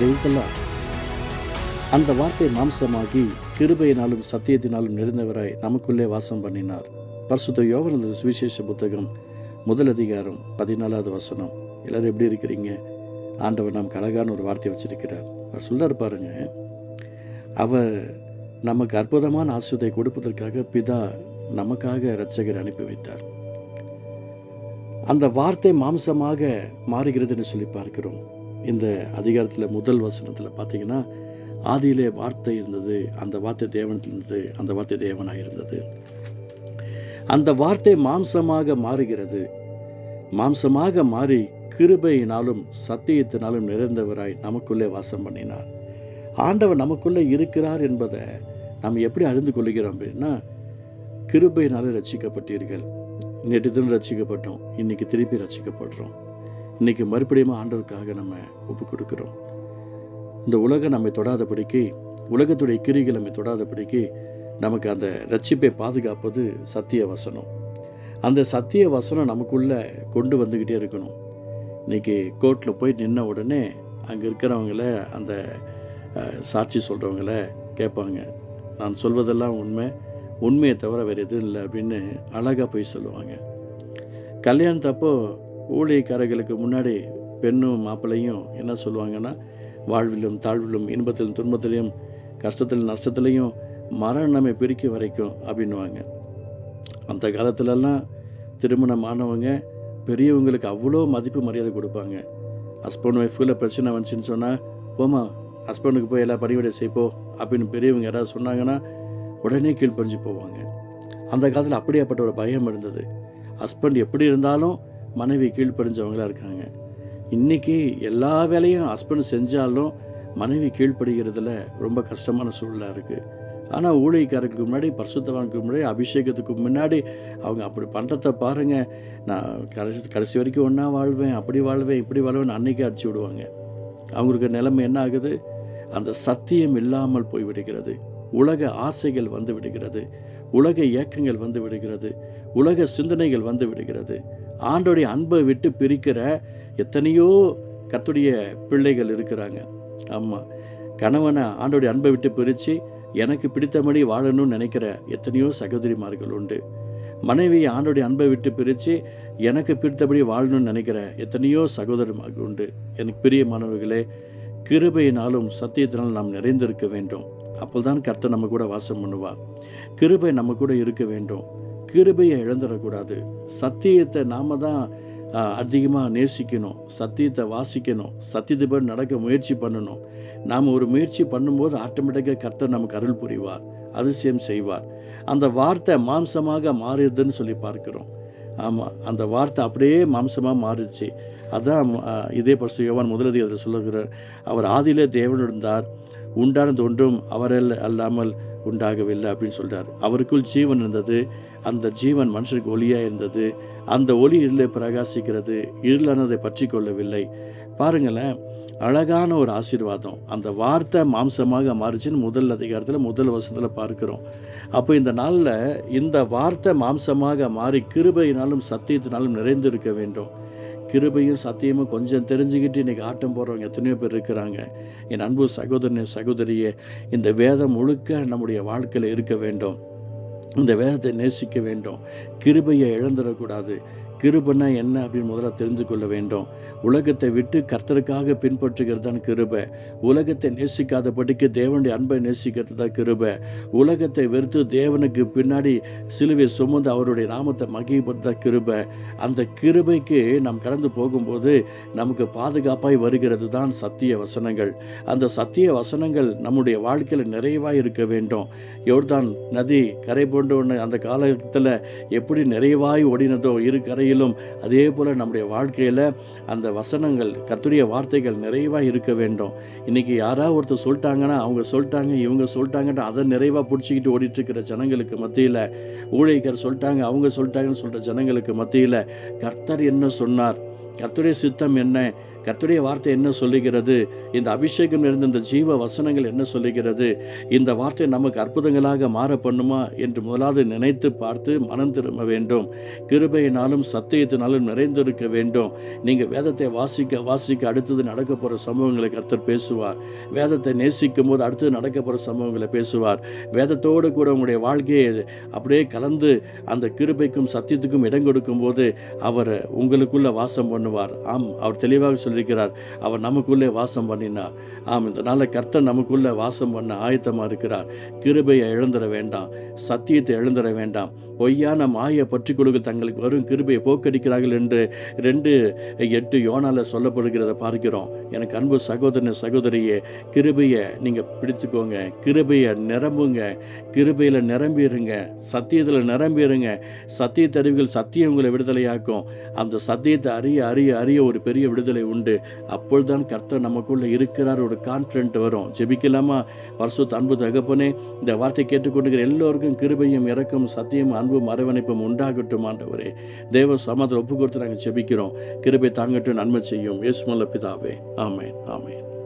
பிரைஸ்தெல்லாம் அந்த வார்த்தை மாம்சமாகி கிருபையினாலும் சத்தியத்தினாலும் நிறைந்தவராய் நமக்குள்ளே வாசம் பண்ணினார். பரிசுத்த யோகனது சுவிசேஷ புத்தகம் முதல் அதிகாரம் பதினாலாவது வசனம். எல்லாரும் எப்படி இருக்கிறீங்க? ஆண்டவர் நமக்கு அழகான ஒரு வார்த்தை வச்சிருக்கிறார். அவர் சொல்றாரு பாருங்க அவர் நமக்கு அற்புதமான ஆசிரியத்தை கொடுப்பதற்காக பிதா நமக்காக இரட்சகர் அனுப்பி வைத்தார். அந்த வார்த்தை மாம்சமாக மாறுகிறது என்று சொல்லி பார்க்கிறோம். இந்த அதிகாரத்தில் முதல் வசனத்தில் பார்த்தீங்கன்னா ஆதியிலே வார்த்தை இருந்தது அந்த வார்த்தை தேவனத்தில் இருந்தது அந்த வார்த்தை தேவனாக இருந்தது. அந்த வார்த்தை மாம்சமாக மாறுகிறது. மாம்சமாக மாறி கிருபையினாலும் சத்தியத்தினாலும் நிறைந்தவராய் நமக்குள்ளே வாசம் பண்ணினார். ஆண்டவர் நமக்குள்ளே இருக்கிறார் என்பதை நாம் எப்படி அறிந்து கொள்கிறோம் அப்படின்னா கிருபையினாலே ரசிக்கப்பட்டீர்கள் நேற்று தினம் ரசிக்கப்பட்டோம் இன்னைக்கு திருப்பி ரசிக்கப்படுறோம் இன்னைக்கு மறுபடியும் ஆண்டவருக்காக நம்ம ஒப்பு கொடுக்குறோம் இந்த உலகம் நம்மை தொடாதபடிக்கு உலகத்துடைய கிரிகள் நம்மை தொடாதபடிக்கு நமக்கு அந்த ரட்சிப்பை பாதுகாப்பது சத்திய வசனம். அந்த சத்திய வசனம் நமக்குள்ளே கொண்டு வந்துக்கிட்டே இருக்கணும். இன்றைக்கி கோர்ட்டில் போய் நின்ன உடனே அங்கே இருக்கிறவங்கள அந்த சாட்சி சொல்கிறவங்கள கேட்பாங்க. நான் சொல்வதெல்லாம் உண்மை உண்மையை தவிர வேறு எதுவும் இல்லை அப்படின்னு அழகாக போய் சொல்லுவாங்க. கல்யாணத்தப்போ ஊழியக்காரர்களுக்கு முன்னாடி பெண்ணும் மாப்பிள்ளையும் என்ன சொல்லுவாங்கன்னா வாழ்விலும் தாழ்விலும் இன்பத்திலும் துன்பத்திலையும் கஷ்டத்திலும் நஷ்டத்திலையும் மரணம் நம்மை பிரிக்க வரைக்கும் அப்படின்னுவாங்க. அந்த காலத்துலலாம் திருமணம் ஆனவங்க பெரியவங்களுக்கு அவ்வளோ மதிப்பு மரியாதை கொடுப்பாங்க. ஹஸ்பண்ட் ஒய்ஃபுக்குள்ள பிரச்சனை வந்துச்சுன்னு சொன்னால் போமா ஹஸ்பண்டுக்கு போய் எல்லா பணிவிடை செய்ப்போ அப்படின்னு பெரியவங்க யாராவது சொன்னாங்கன்னா உடனே கீழ்ப்பறிஞ்சு போவாங்க. அந்த காலத்தில் அப்படியாப்பட்ட ஒரு பயம் இருந்தது. ஹஸ்பண்ட் எப்படி இருந்தாலும் மனைவி கீழ்ப்படிஞ்சவங்களா இருக்காங்க. இன்னைக்கு எல்லா வேலையும் ஹஸ்பண்ட் செஞ்சாலும் மனைவி கீழ்ப்படுகிறதுல ரொம்ப கஷ்டமான சூழலாக இருக்குது ஆனால் ஊழியக்காரருக்கு முன்னாடி பரிசுத்தவானுக்கு முன்னாடி அபிஷேகத்துக்கு முன்னாடி அவங்க அப்படி பண்ணுறத பாருங்கள் நான் கடைசி கடைசி வரைக்கும் ஒன்றா வாழ்வேன் அப்படி வாழ்வேன் இப்படி வாழ்வேன் அன்னைக்கே அடிச்சு விடுவாங்க. அவங்களுக்கு நிலைமை என்ன ஆகுது? அந்த சத்தியம் இல்லாமல் போய் விடுகிறது. உலக ஆசைகள் வந்து விடுகிறது. உலக இயக்கங்கள் வந்து விடுகிறது. உலக சிந்தனைகள் வந்து விடுகிறது. ஆண்டோடைய அன்பை விட்டு பிரிக்கிற எத்தனையோ கத்துடைய பிள்ளைகள் இருக்கிறாங்க. ஆமாம் கணவனை ஆண்டோடைய அன்பை விட்டு பிரித்து எனக்கு பிடித்தபடி வாழணும்னு நினைக்கிற எத்தனையோ சகோதரிமார்கள் உண்டு. மனைவியை ஆண்டோடைய அன்பை விட்டு பிரித்து எனக்கு பிடித்தபடி வாழணும்னு நினைக்கிற எத்தனையோ சகோதரமாக உண்டு. எனக்கு பிரியமானவர்களே கிருபையினாலும் சத்தியத்தினாலும் நாம் நிறைந்திருக்க வேண்டும். அப்போதான் கர்த்தர் நம்ம கூட வாசம் பண்ணுவார். கிருபை நம்ம கூட இருக்க வேண்டும். கிருபையை இழந்துடக்கூடாது. சத்தியத்தை நாம தான் அதிகமாக நேசிக்கணும். சத்தியத்தை வாசிக்கணும். சத்தியத்துப்படி நடக்க முயற்சி பண்ணணும். நாம் ஒரு முயற்சி பண்ணும்போது ஆட்டோமேட்டிக்காக கர்த்தர் நமக்கு அருள் புரிவார். அதிசயம் செய்வார். அந்த வார்த்தை மாம்சமாக மாறிடுதுன்னு சொல்லி பார்க்கிறோம். ஆமாம் அந்த வார்த்தை அப்படியே மாம்சமாக மாறிடுச்சு. அதான் இதே பரிசு யோவான் முதலியவர் சொல்லுகிறார். அவர் ஆதியிலே தேவன் இருந்தார். உண்டானது ஒன்றும் அவரல் அல்லாமல் உண்டாகவில்லை அப்படின்னு சொல்கிறார் அவருக்குள் ஜீவன் இருந்தது. அந்த ஜீவன் மனுஷருக்கு ஒளியாக இருந்தது. அந்த ஒளி இருளை பிரகாசிக்கிறது. இருளானதை பற்றி கொள்ளவில்லை. பாருங்களேன் அழகான ஒரு ஆசீர்வாதம். அந்த வார்த்தை மாம்சமாக மாறிச்சின்னு முதல் அதிகாரத்தில் முதல் வசத்தில் பார்க்கிறோம். அப்போ இந்த நாளில் இந்த வார்த்தை மாம்சமாக மாறி கிருபையினாலும் சத்தியத்தினாலும் நிறைந்திருக்க வேண்டும். கிருபையும் சத்தியமும் கொஞ்சம் தெரிஞ்சுக்கிட்டு இன்னைக்கு ஆட்டம் போகிறவங்க எத்தனையோ பேர் இருக்கிறாங்க. என் அன்பு சகோதரனே சகோதரியே இந்த வேதம் முழுக்க நம்முடைய வாழ்க்கையில் இருக்க வேண்டும். இந்த வேதத்தை நேசிக்க வேண்டும். கிருபையை இழந்துடக்கூடாது. கிருபைனா என்ன அப்படின்னு முதல்ல தெரிந்து கொள்ள வேண்டும். உலகத்தை விட்டு கர்த்தருக்காக பின்பற்றுகிறது தான் கிருபை. உலகத்தை நேசிக்காதபடிக்கு தேவனுடைய அன்பை நேசிக்கிறது தான் கிருபை. உலகத்தை வெறுத்து தேவனுக்கு பின்னாடி சிலுவை சுமந்து அவருடைய நாமத்தை மகிழ்படுத்த கிருபை. அந்த கிருபைக்கு நாம் கடந்து போகும்போது நமக்கு பாதுகாப்பாய் வருகிறது தான் சத்திய வசனங்கள். அந்த சத்திய வசனங்கள் நம்முடைய வாழ்க்கையில் நிறைவாக இருக்க வேண்டும். எவ்வளோதான் நதி கரை போன்ற ஒன்று அந்த காலத்தில் எப்படி நிறைவாய் ஓடினதோ இரு கரையிலும் அதே போல் நம்முடைய வாழ்க்கையில் அந்த வசனங்கள் கத்துடைய வார்த்தைகள் நிறைவாக இருக்க வேண்டும். இன்னைக்கு யாராவது ஒருத்தர் சொல்லிட்டாங்கன்னா அவங்க சொல்லிட்டாங்க இவங்க சொல்லிட்டாங்கன்னு அதை நிறைவாக பிடிச்சிக்கிட்டு ஓடிட்டுருக்கிற ஜனங்களுக்கு மத்தியில் ஊழியக்கர் சொல்லிட்டாங்க அவங்க சொல்லிட்டாங்கன்னு சொல்கிற ஜனங்களுக்கு மத்தியில் கர்த்தர் என்ன சொன்னார்? கர்த்துடைய சித்தம் என்ன? கர்த்துடைய வார்த்தை என்ன சொல்லுகிறது? இந்த அபிஷேகம் இருந்த இந்த ஜீவ வசனங்கள் என்ன சொல்லுகிறது? இந்த வார்த்தை நமக்கு அற்புதங்களாக மாற பண்ணுமா என்று முதலாவது நினைத்து பார்த்து மனம் திரும்ப வேண்டும். கிருபையினாலும் சத்தியத்தினாலும் நிறைந்திருக்க வேண்டும். நீங்கள் வேதத்தை வாசிக்க வாசிக்க அடுத்தது நடக்க போகிற சம்பவங்களை கர்த்தர் பேசுவார். வேதத்தை நேசிக்கும் போது அடுத்தது நடக்க போகிற சம்பவங்களை பேசுவார். வேதத்தோடு கூட உங்களுடைய வாழ்க்கையை அப்படியே கலந்து அந்த கிருபைக்கும் சத்தியத்துக்கும் இடம் கொடுக்கும்போது அவர் உங்களுக்குள்ள வாசம் பண்ணுவார். ஆம் அவர் தெளிவாக சொல்லியிருக்கிறார் அவர் நமக்குள்ளே வாசம் பண்ணினார். ஆம் இந்த கர்த்தர் நமக்குள்ளே வாசம் பண்ண ஆயத்தமாக இருக்கிறார். கிருபையை எழுந்துட வேண்டாம் சத்தியத்தை எழுந்துட வேண்டாம். பொய்யான மாயை பற்றி கொடுக்க தங்களுக்கு வரும் கிருபையை போக்கடிக்கிறார்கள் என்று ரெண்டு எட்டு யோனால சொல்லப்படுகிறத பார்க்கிறோம். எனக்கு அன்பு சகோதரன் சகோதரியே கிருபையை நீங்கள் பிடித்துக்கோங்க. கிருபையை நிரம்புங்க. கிருபையில் நிரம்பிடுங்க சத்தியத்தில் நிரம்பிடுங்க சத்திய தருவிகள் சத்தியம் உங்களை விடுதலையாக்கும். அந்த சத்தியத்தை அறிய அறிய அறிய ஒரு பெரிய விடுதலை உண்டு. அப்பொழுதுதான் கர்த்தர் நமக்குள்ளே இருக்கிறார். ஒரு கான்ஃபிடென்ட் வரும். ஜெபிக்கலாமா? பரிசுத்த அன்பு தகப்பனே இந்த வார்த்தை கேட்டுக்கொண்டுகிற எல்லோருக்கும் கிருபையும் இறக்கும் சத்தியம் அன்பும் அரவணைப்பும் உண்டாகட்டும் ஆண்டவரே. தேவ சமாதிரம் ஒப்பு கொடுத்து நாங்கள் ஜெபிக்கிறோம். கிருபை தாங்கட்டும் நன்மை செய்யும். இயேசுமல்ல பிதாவே. ஆமேன் ஆமேன்.